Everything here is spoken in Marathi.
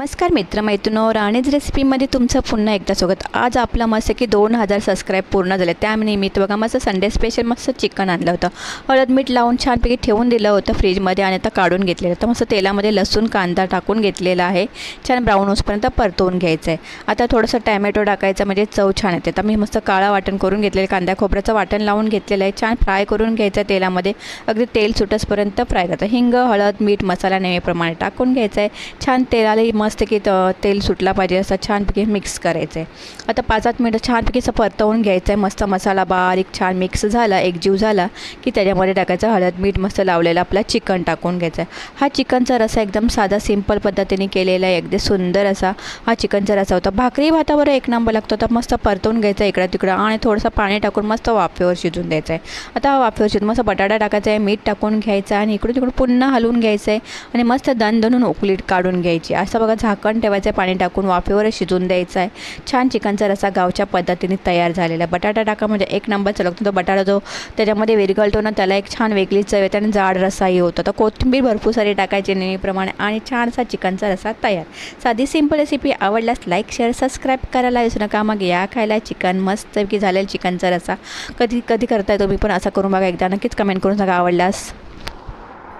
नमस्कार मित्रमैत्रिणो राणीज रेसिपीमध्ये तुमचं पुन्हा एकदा स्वागत. आज आपला मस्त की दोन हजार सबस्क्राईब पूर्ण झाले. त्यानिमित्त बघा मस्त संडे स्पेशल मस्त चिकन आणलं होतं. हळद मीठ लावून छानपैकी ठेवून दिलं होतं फ्रीजमध्ये आणि आता काढून घेतलेलं. तर मस्त तेलामध्ये लसूण कांदा टाकून घेतलेला आहे. छान ब्राऊन होसपर्यंत परतवून घ्यायचं आहे आता थोडंसं टॅमॅटो टाकायचं म्हणजे चव छान येते. तर मी मस्त काळा वाटण करून घेतलेलं कांदा खोबऱ्याचं वाटण लावून घेतलेलं आहे. छान फ्राय करून घ्यायचं आहे तेलामध्ये. अगदी तेल सुटसपर्यंत फ्राय करायचं हिंग हळद मीठ मसाला नेहमीप्रमाणे टाकून घ्यायचं आहे छान तेलालाही मस्त की त तेल सुटला पाहिजे असं छानपैकी मिक्स करायचं आहे आता पाच आठ मिनटं छानपैकी असं परतवून घ्यायचं आहे मस्त मसाला बारीक छान मिक्स झाला एकजीव झाला की त्याच्यामध्ये टाकायचं हळद मीठ मस्त लावलेलं आपला चिकन टाकून घ्यायचा आहे हा चिकनचा रसा एकदम साधा सिंपल पद्धतीने केलेला आहे. अगदी सुंदर असा हा चिकनचा रसा होता. भाकरी भातावर एक नंबर लागतो. तर मस्त परतवून घ्यायचा इकडं तिकडं आणि थोडंसं पाणी टाकून मस्त वाफेवर शिजून द्यायचं आहे आता वाफेवर शिजून मस्त बटाटा टाकायचा आहे मीठ टाकून घ्यायचं आणि इकडून तिकडून पुन्हा हलवून घ्यायचं आहे आणि मस्त दण दणून काढून घ्यायची. असं बघा झाकण ठेवायचं आहे पाणी टाकून वाफेवर शिजून द्यायचं आहे. छान चिकनचा रसा गावच्या पद्धतीने तयार झालेला आहे. बटाटा टाका म्हणजे एक नंबरचा लागतो तो बटाटा जो त्याच्यामध्ये विरघळतो ना त्याला एक छान वेगळी चव येते आणि जाड रसाही होतो. तर कोथिंबीर भरपूर सारी टाकायची नेहमीप्रमाणे आणि छानसा चिकनचा रसा तयार. साधी सिंपल रेसिपी आवडल्यास लाईक शेअर सबस्क्राईब करायला विसरू नका. मग या खायला चिकन मस्त की झालेलं चिकनचा रसा. कधी कधी करताय तुम्ही पण असं करून बघा. एकदा नक्कीच कमेंट करून सांगा आवडल्यास.